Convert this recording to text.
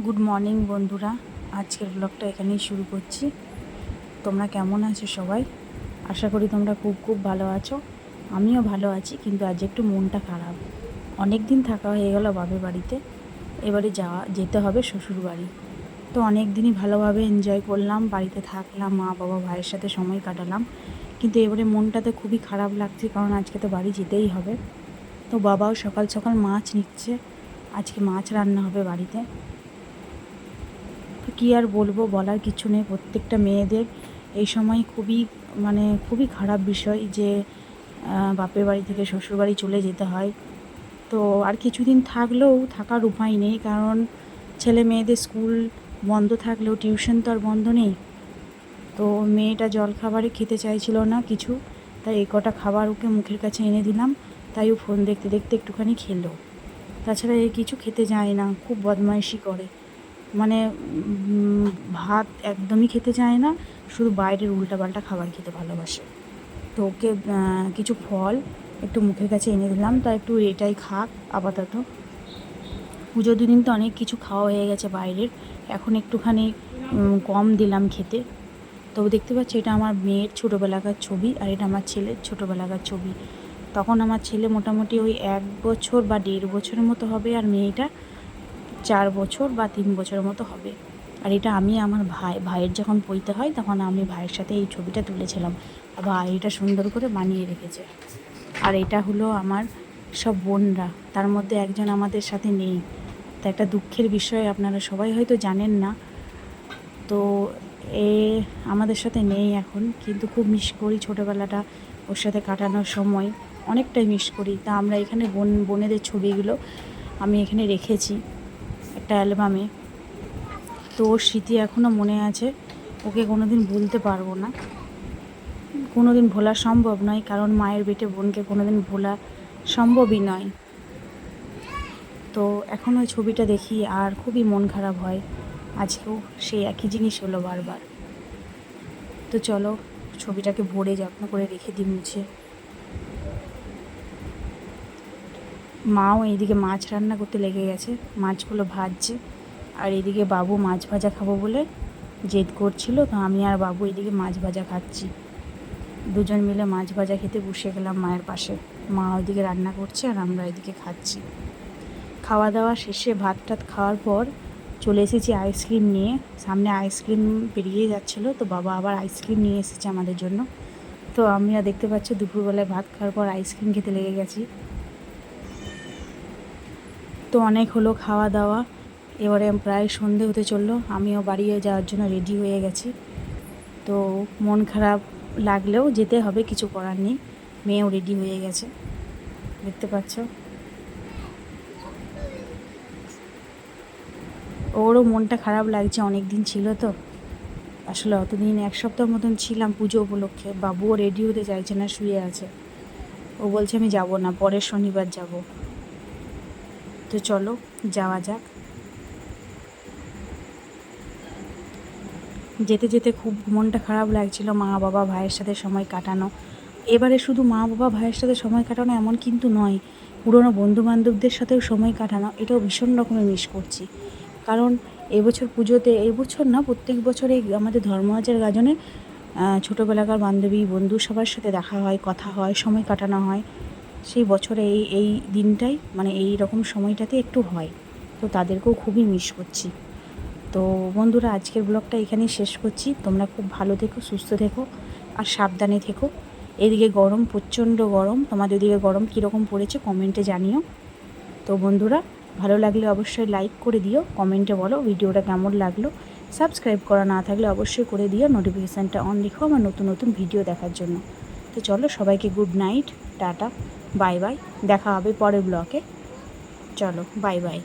Good morning বন্ধুরা। আজকের ব্লগটা এখানেই শুরু করছি। তোমরা কেমন আছো সবাই? আশা করি তোমরা খুব খুব ভালো আছো। আমিও ভালো আছি, কিন্তু আজ একটু মনটা খারাপ। অনেক দিন থাকা হয়ে গেল বাপের বাড়িতে। এবারে যাওয়া, যেতে হবে শ্বশুর বাড়ি। তো অনেক দিনই ভালোভাবে এনজয় করলাম, বাড়িতে থাকলাম, মা, বাবা, ভাইয়ের সাথে সময় কাটালাম। কিন্তু এবারে মনটাতে খুবই খারাপ লাগছে, কারণ আজকে তো বাড়ি যেতেই হবে। তো বাবাও সকাল সকাল মাছ নিচ্ছে। আজকে মাছ রান্না হবে বাড়িতে। কী আর বলব, বলার কিছু নেই। প্রত্যেকটা মেয়েদের এই সময় খুবই মানে খুবই খারাপ বিষয় যে বাপের বাড়ি থেকে শ্বশুর বাড়ি চলে যেতে হয়। তো আর কিছুদিন থাকলেও থাকার উপায় নেই, কারণ ছেলে মেয়েদের স্কুল বন্ধ থাকলেও টিউশন তো আর বন্ধ নেই। তো মেয়েটা জল জলখাবারে খেতে চাইছিল না কিছু, তাই এই কটা খাবার ওকে মুখের কাছে এনে দিলাম, তাই ও ফোন দেখতে দেখতে একটুখানি খেলো। তাছাড়া এ কিছু খেতে যায় না, খুব বদমাইশি করে। মানে ভাত একদমই খেতে চায় না, শুধু বাইরের উল্টাপাল্টা খাবার খেতে ভালোবাসে। তো ওকে কিছু ফল একটু মুখের কাছে এনে দিলাম, তা একটু এটাই খাক, আপাতত। পুজো দুদিন তো অনেক কিছু খাওয়া হয়ে গেছে বাইরের, এখন একটুখানি কম দিলাম খেতে। তবে দেখতে পাচ্ছি এটা আমার মেয়ের ছোটোবেলাকার ছবি, আর এটা আমার ছেলের ছোটোবেলাকার ছবি। তখন আমার ছেলে মোটামুটি ওই এক বছর বা দেড় বছরের মতো হবে আর মেয়েটা চার বছর বা তিন বছরের মতো হবে। আর এটা আমি আমার ভাই, ভাইয়ের যখন পইতে হয় তখন আমি ভাইয়ের সাথে এই ছবিটা তুলেছিলাম। ভাই এটা সুন্দর করে বানিয়ে রেখেছে। আর এটা হলো আমার সব বোনরা। তার মধ্যে একজন আমাদের সাথে নেই। তা একটা দুঃখের বিষয় আপনারা সবাই হয়তো জানেন না। তো এ আমাদের সাথে নেই এখন। কিন্তু খুব মিস করি ছোটোবেলাটা ওর সাথে কাটানোর সময়। অনেকটাই মিস করি। তা আমরা এখানে বোন, বোনেদের ছবিগুলো আমি এখানে রেখেছি। একটা অ্যালবামে। তো ওর স্মৃতি এখনও মনে আছে। ওকে কোনো দিন ভুলতে পারব না। কোনো দিন ভোলা সম্ভব নয়, কারণ মায়ের বেটে বোনকে কোনো দিন ভোলা সম্ভবই নয়। তো এখন ওই ছবিটা দেখি আর খুবই মন খারাপ হয়। আজকেও সেই একই জিনিস হলো বারবার। তো চলো, ছবিটাকে ভরে যত্ন করে রেখে দিই মুছে। মাও এইদিকে মাছ রান্না করতে লেগে গেছে। মাছগুলো ভাজছে। আর এদিকে বাবু মাছ ভাজা খাব বলে জেদ করছিল, তো আমি আর বাবু এদিকে মাছ ভাজা খাচ্ছি। দুজন মিলে মাছ ভাজা খেতে বসে গেলাম মায়ের পাশে। মা ওইদিকে রান্না করছে আর আমরা এদিকে খাচ্ছি। খাওয়া দাওয়া শেষে ভাত টাত খাওয়ার পর চলে এসেছি আইসক্রিম নিয়ে। সামনে আইসক্রিম পেরিয়ে যাচ্ছিল, তো বাবা আবার আইসক্রিম নিয়ে এসেছে আমাদের জন্য। তো আমরা দেখতে পাচ্ছি দুপুরবেলায় ভাত খাওয়ার পর আইসক্রিম খেতে লেগে গেছি। তো অনেক হলো খাওয়া দাওয়া। এবারে প্রায় সন্ধে হতে চলল, আমিও বাড়ি যাওয়ার জন্য রেডি হয়ে গেছি। তো মন খারাপ লাগলেও যেতে হবে, কিছু করার নেই। মেয়েও রেডি হয়ে গেছে। দেখতে পাচ্ছ? ওরও মনটা খারাপ লাগছে অনেক দিন ছিল তো। আসলে অতদিন এক সপ্তাহ মতন ছিলাম পুজো উপলক্ষে, বাবুও রেডি হতে চাইছে না, শুয়ে আছে। ও বলছে আমি যাব না, পরের শনিবার যাব। তো চলো, যাওয়া যাক। যেতে যেতে খুব মনটা খারাপ লাগছিল মা বাবা ভাইয়ের সাথে সময় কাটানো। এবারে শুধু মা বাবা ভাইয়ের সাথে সময় কাটানো এমন কিন্তু নয়, পুরনো বন্ধু বান্ধবদের সাথেও সময় কাটানো, এটাও ভীষণ রকমের মিস করছি। কারণ এবছর পুজোতে, এবছর না, প্রত্যেক বছরে আমাদের ধর্মহাজার গাজনে ছোটোবেলাকার বান্ধবী বন্ধু সবার সাথে দেখা হয়, কথা হয়, সময় কাটানো হয়। সেই বছরে এই এই দিনটাই মানে এই রকম সময়টাতে একটু হয়। তো তাদেরকেও খুবই মিস করছি। তো বন্ধুরা, আজকের ব্লগটা এখানেই শেষ করছি। তোমরা খুব ভালো থেকো, সুস্থ থেকো আর সাবধানে থেকো। এদিকে গরম, প্রচণ্ড গরম। তোমাদের ওদিকে গরম কীরকম পড়েছে কমেন্টে জানিও। তো বন্ধুরা, ভালো লাগলে অবশ্যই লাইক করে দিও। কমেন্টে বলো ভিডিওটা কেমন লাগল। সাবস্ক্রাইব করা না থাকলে অবশ্যই করে দিও নোটিফিকেশানটা অন রেখো আমার নতুন নতুন ভিডিও দেখার জন্য। তো চলো সবাইকে good night tata. Bye bye দেখা হবে পরের ব্লকে চলো বাই বাই।